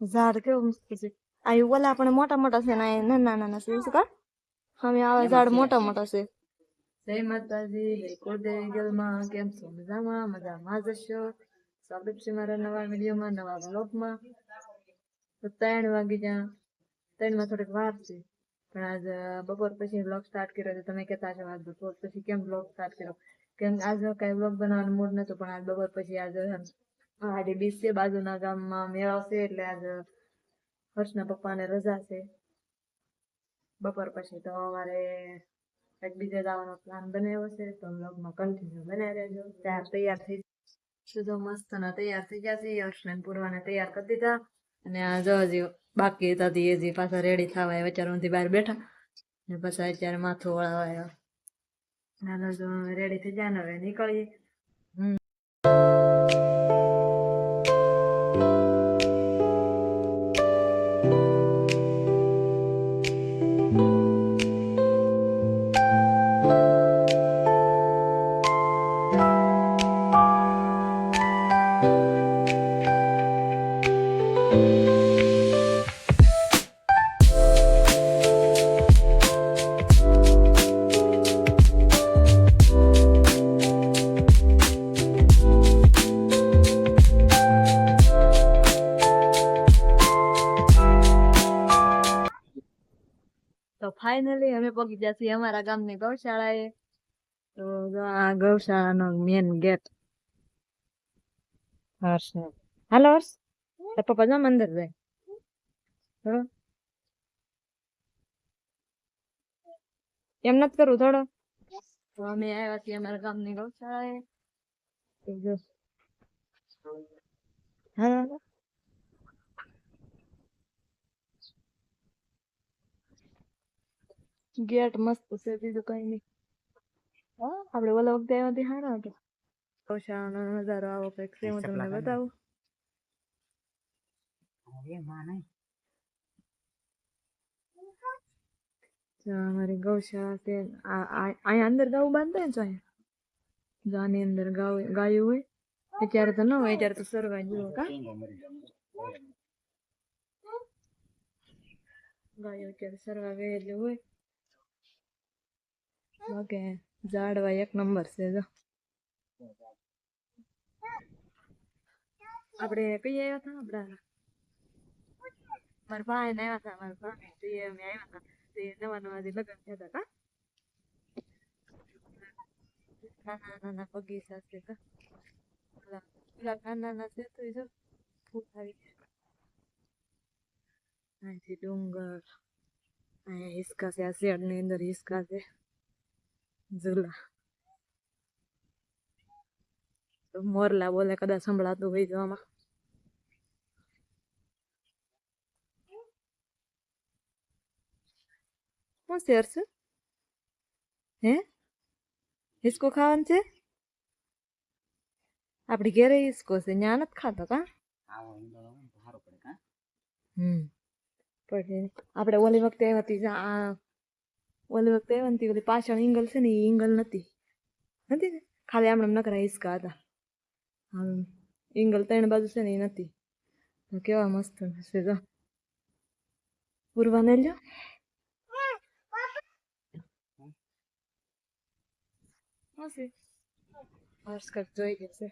ઝાડ કેવું મસ્ત છે. આ ઓલા પણ મોટા મોટા છે ને નાના નાના છે શું કા હવે આવા ઝાડ મોટા મોટા છે. જય માતાજી હે કુળદેવી ગેલમાં કેમ છો? મજામાં? મજામાં જશો સ્વાગત છે મારા નવા વિડીયોમાં નવા બ્લોગમાં તો ત્રણ વાગી જ્યાં ત્રણમાં થોડીક વાર છે. પણ આજ બપોર પછી બ્લોગ સ્ટાર્ટ કર્યો છે. તમે કહેતા છો આજ બપોર પછી કેમ બ્લોગ સ્ટાર્ટ કર્યો? કેમ આજ કઈ બ્લોગ બનાવવાનો મૂડ નતો પણ આજ બપોર પછી આજ આજે બીજ છે બાજુના ગામમાં મેળો છે એટલે આજ હર્ષના પપ્પાને રજા છે. બપોર પછી તો અમારે એક બીજે જવાનો પ્લાન બનાવ્યો છે, તો લગ્ન કન્ટિન્યુ બનાવી રહેજો. ત્યાર તૈયાર થઈ શુદ્ધો મસ્ત ના તૈયાર થઈ ગયા છે યશને પૂરવાને તૈયાર કરી દીધા અને આ જો હજી બાકી હતા એ હજી પાછા રેડી થવા વિચાર વિચારોથી બહાર બેઠા. ને પછી અત્યારે માથું વળાવાયો નાનો રેડી થઈ જાય ને હવે નીકળીએ. તો ફાઇનલી અમે પહોંચી ગયા છીએ અમારા ગામની ગૌશાળાએ. તો આ ગૌશાળાનો મેન ગેટ હર્ષ હાલો હર્ષ? તાર પપ્પા જામ અંદર જાય થોડો એમ નથી કરવું થોડો અમે આવ્યા છીએ અમારા ગામની ગૌશાળાએ જો હાલો ગેટ મસ્ત છે બીજું કઈ નહીં હા આપણે ઓલા વખતે આવ્યા હતી હારા હતો ગૌશાળાનો નજારો આવો કંઈક છે હું તમને બતાવું જો અમારી ગૌશાળા છે અહીંયા અંદર ગાવું બાંધતા ને અહીંયા? ગાની અંદર ગાવ, ગાયું હોય? અત્યારે તો ન હોય, અત્યારે તો સરવા જેવો કા? ગાયો અત્યારે સરવા ગયેલી હોય. ઓકે ઝાડવા એક નંબર છે, જો. આપણે કઈ આવ્યા હતા આપડા મારા ભાઈ ને આવ્યા હતા મારા ભાઈ તે અમે આવ્યા હતા તે નવા નવા જે લગ્ન થયા હતા કા નાના નાના બગીચા છે કા ઓલા ઓલા નાના નાના છે તો જો ફૂલ આવી ગયા અહીંથી ડુંગર અહીંયા હિસકા છે આ શેડની અંદર હિસકા છે ઝૂલા મોરલા બોલે કદાચ સંભળાતું હોય તો શું શેર છે હે હિસકો ખાવાનું છે આપડી ઘેરે હિસકો છે ન્યા નથી ખાતો કા હમ પડે આપણે ઓલી વખતે આવ્યા હતી આ ઓલી વખતે આવ્યા ને તી ઓલી પાછળ ઇંગલ છે ને એ ઇંગલ નથી નથી ને? ખાલી આમણે નકરા હિસકા હતા આમ ઇંગલ ત્રણ બાજુ છે ને એ નથી તો કેવા મસ્ત છે જો પૂરવાને લ્યો હશે હર્ષ કંઈક જોઈ જશે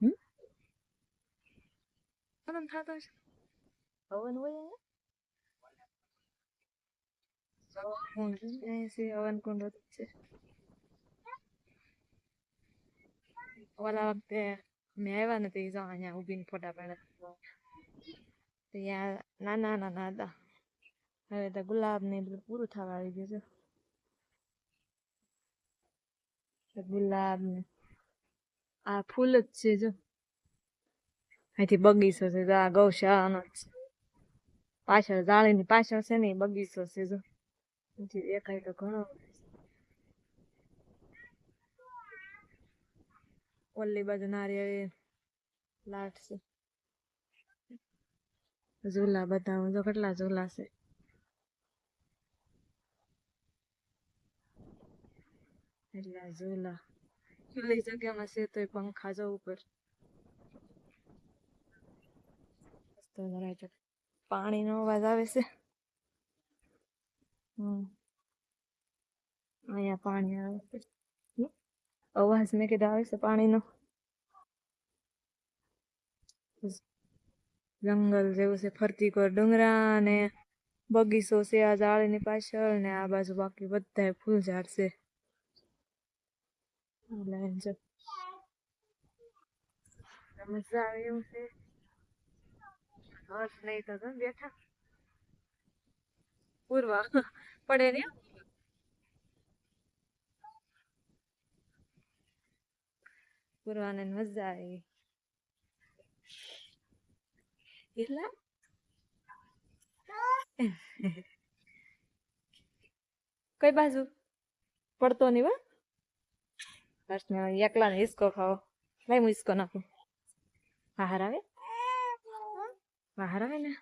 હમ થતો હશે હવન હોય છે હવન કુંડ છે ઓલા વખતે મેં આવ્યા નથી જો અહીંયા ઊભીને ફોટા પાડ્યા ત્યાં નાના નાના હતા હવે તો ગુલાબ ને બધું પૂરું થવા આવી ગયું છે તો ગુલાબ ને આ ફૂલ જ છે જો અહીંથી બગીચો છે જો આ ગૌશાળાનો જ પાછળ જાળીની પાછળ છે ને બગીચો છે જો દેખાય તો ઘણો ઓલી બાજુ નારિયેળી લાટ છે ઝૂલા બતાવું જો કેટલા ઝૂલા છે એટલા ઝૂલા ખુલ્લી જગ્યામાં છે તો પંખા જવું નો પાણીનો અવાજ આવે છે અહીંયા પાણી આવે અવાજ મેં કીધું આવે છે પાણીનો જંગલ જેવું છે ફરતી કોર ડુંગરા ને બગીચો છે આ જાળીની પાછળ ને આ બાજુ બાકી બધા ફૂલ ઝાડ છે. મજા આવે એવું છે હર્ષ નહીં થતો બેઠા પૂર્વા પડે ને પૂર્વાને મજા આવી એટલા કઈ બાજુ પડતો નહીં વા હર્ષને એકલા ને હિસકો ખાઓ લાઈ હું હિસકો નાખું બહાર આવે બહાર આવે ને?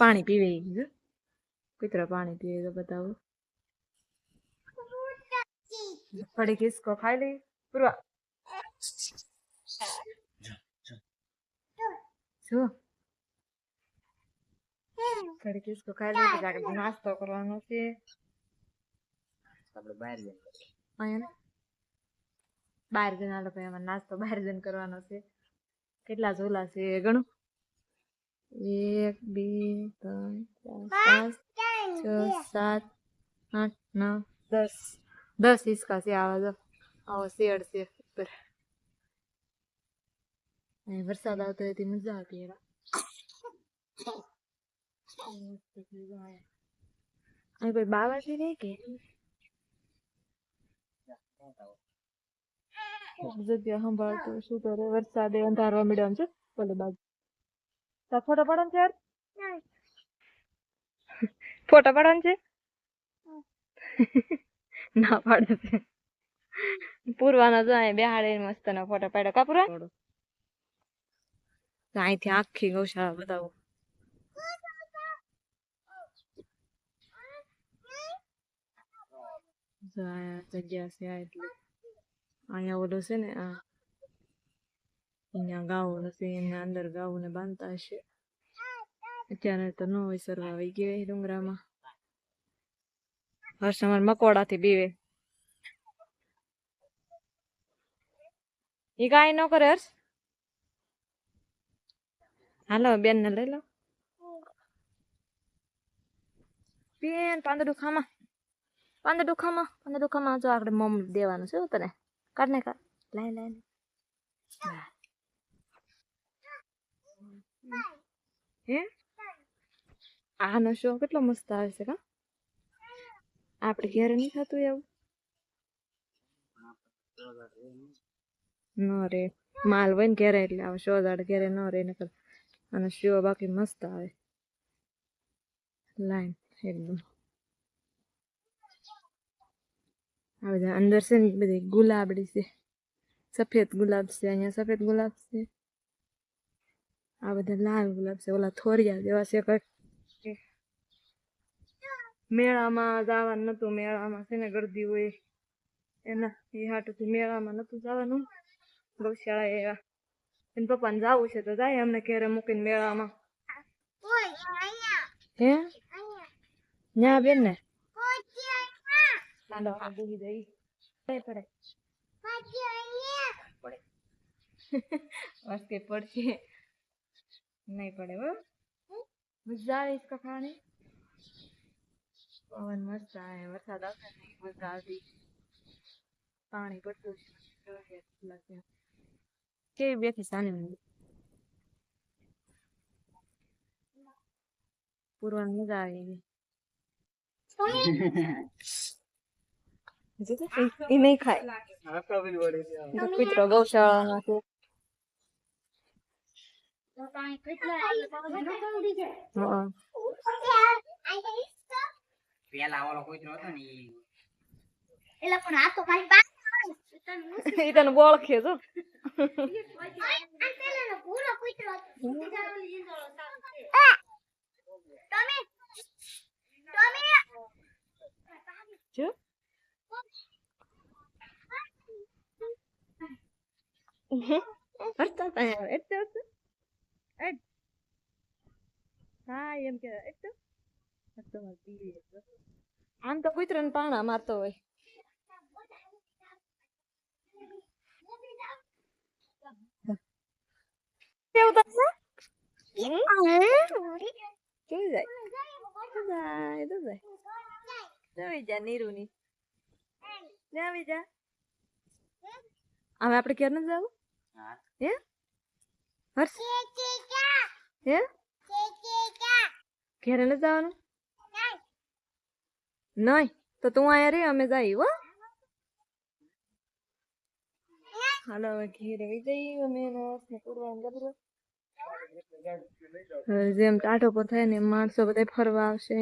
પાણી પીવે કુતરો પાણી પીવે તો બતાવું પડી હિસકો ખાઈ લઈ પૂરવા જો ઘડી કિસકો ખાઈ લે પછી આગળ નાસ્તો કરવાનો છે આપણે બહાર જઈએ. અહીંયા બહાર જઈને આ લોકો એમાં નાસ્તો બહાર જઈને કરવાનો છે. કેટલા ઝોલા છે ગણું? એક બે ત્રણ ચાર પાંચ છ સાત આઠ નવ દસ. દસ હિસકા છે આવા જો. આવો શેડ છે ઉપર. વરસાદ આવતો હોય તે મજા આવતી એવા અહીં કોઈ બાબરથી નહીં કે? ફોટો પાડવાનો છે. ના પાડે છે. પૂરવાના જો અહીં બેહાડે મસ્ત ના ફોટો પાડ્યો. કા પૂરવા? અહીંથી આખી ગૌશાળા બતાવું. આ જગ્યા છે આ એટલી અહીંયા ઓલો છે ને આ અહીંયા ગાઉ હશે એના અંદર ગાઉને બાંધતા હશે અત્યારે તો નો હોય સરવા આવી ગયા ડુંગરામાં હર્ષ અમાર મકોડાથી બીવે એ કાંઈ ન કરે હર્ષ હાલો બેન ને લઈ લો બેન પાંદડું ખામાં પાંદડું ખામાં પાંદડું ખામાં જો આપણે મમ દેવાનું છે તને કાઢ ને કાઢ લાય લાય. હે આનો શો કેટલો મસ્ત આવે છે કા આપણે ઘેર નહીં થતું એવું ન રે માલ હોય ઘેરે એટલે આવે શો દાડ ઘેરે ન રે નકર અને શો બાકી મસ્ત આવે લાઈન એકદમ આ બધા અંદર છે ને બધી ગુલાબડી છે. સફેદ ગુલાબ છે અહીંયા સફેદ ગુલાબ છે. આ બધા લાલ ગુલાબ છે ઓલા થોરિયા જેવા છે કંઈક. મેળામાં જવાનું નતું મેળામાં છે ને ગરદી હોય એના એ હાટુથી મેળામાં નતું જવાનું. ગૌશાળા એવા. એને પપ્પાને જવું છે તો જાય અમને ઘેરે મૂકીને મેળામાં. હે? ન્યા બેન ને? હાલો હવે દૂધી દઈ પડે પડે પડે પડશે નહીં પડે હો મજા આવે ઇસકા ખાને પવન મસ્ત આવે વરસાદ આવશે ને મજા આવતી પાણી પડતું છે કેવી બેઠી સાની પૂરવાની મજા આવી એ નહીં ખાય કૂતરો ગૌશાળામાં છે હા પેલા ઓલો કૂતરો હતો ને ઈ એટલે પણ આ તો તને પૂરો કૂતરો હતો. તમે તમે જો હરતા અહીંયા એટલે હશે એટ હા એમ કે એટલે તો મારે પીવી છે. આમ તો કૂતરાને પાણા મારતો હોય. કેવું થશે કેવું જાય? જાય તો જાય. જમી જા નીરુની. જમી જા. હવે આપણે ક્યારે નથી જવું? હે? હર્ષ? હે? ઘેરે નથી જવાનું? નહીં, તો તું અહીંયા રે, અમે જઈ હો. હાલો, હવે ઘેર આવી જઈએ, અમે જેમ ટાટો પર થાય ને માણસો બધા ફરવા આવશે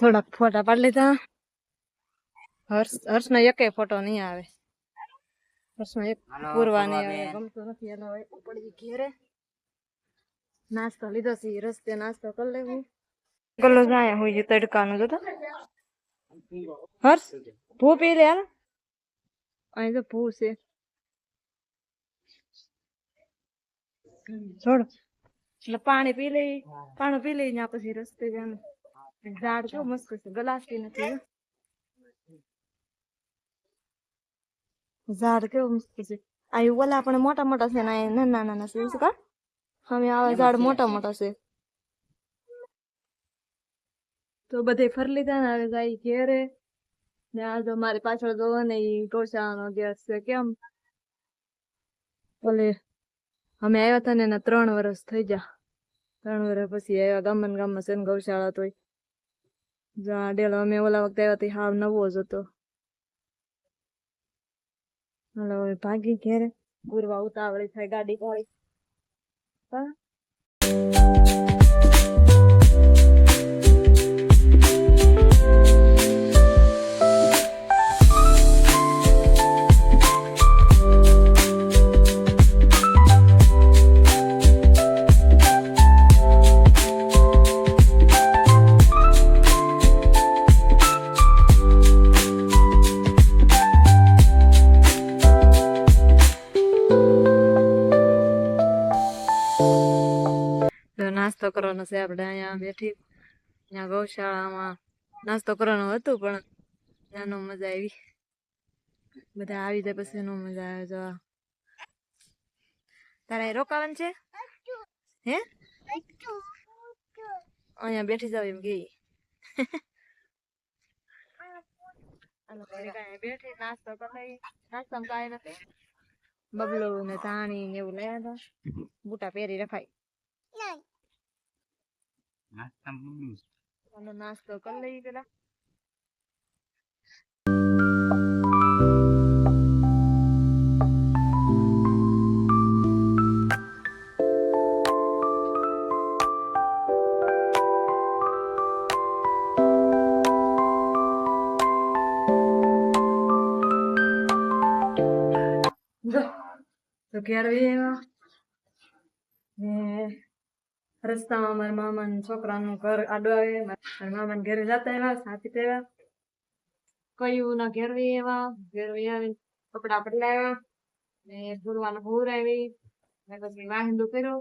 થોડાક ફોટા પાડી લીધા. હર્ષ હર્ષ નો એકે ફોટો નહીં આવે. એક. ગમતો નથી હવે પડી ઘેરે. નાસ્તો લીધો છે રસ્તે નાસ્તો કરી લેવું. ગલ્લો જાય હોય છે તડકાનો જોતો? હર્ષ ભૂ પી લે અહીં તો ભૂ છે. છોડ એટલે પાણી પી લઈ પાણી પી લઈ પછી રસ્તે જાને. ઝાડ કેવું મસ્ત છે ગલાસી નથી ઝાડ કેવું મસ્ત છે. આ ઓલા પણ મોટા મોટા છે ને નાના નાના છે શું કા? અમે આવા ઝાડ મોટા મોટા છે. તો બધે ફરી લીધા ને હવે જાય ઘેરે. ને આ તો મારી પાછળ જોવો ને એ ગૌશાળાનો ગેસ છે કેમ? ભલે અમે આવ્યા હતા ને એના ત્રણ વર્ષ થઈ ગયા. ત્રણ વર્ષ પછી આવ્યા ગામમાં ગામમાં છે ને ગૌશાળા તોય. ડેલો અમે ઓલા વખતે આવ્યા હતા હાવ નવો જ હતો. હવે ભાગી ઘેરે. પૂરવા ઉતાવળી થાય ગાડી કાઢી છે. આપણે અહીંયા બેઠી અહીંયા ગૌશાળામાં નાસ્તો કરવાનો હતો પણ ત્યાં મજા આવી. બધા આવી જાય પછી એનો મજા આવે જો તારા એ રોકાવાનું છે? હે? અહીંયા બેઠી જાવ એમ અહીંયા બેઠી નાસ્તો કરી. કાંઈ નથી. બબલો ને ધાણી ને એવું લઈ હતા. બુટા પહેરી રખાય. નાસ્તામાં બબલું છે. ચાલો નાસ્તો કરી લઈએ પેલા ઘેર આવી આવ્યા ને રસ્તામાં મારા મામા છોકરાનું ઘર આડો આવે મારા મામા ઘરે જતા એવા સાથી તેવા કયું ના ઘેર વી આવ્યા, ઘેર વી આવીને કપડા બદલાવ્યા ને પૂરવાનું ભૂર આવી. ને પછી વાહિંદુ કર્યો.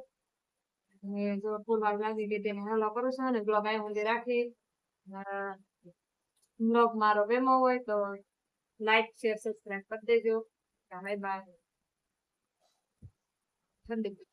ને જો પૂરવા લાગી ગઈ તેને હલો કરું છું ને બ્લોગ અહીં સુધી રાખી. બ્લોગ મારો વેમો હોય તો લાઈક શેર સબસ્ક્રાઈબ કરી દેજો. Bye bye. ઠંડી.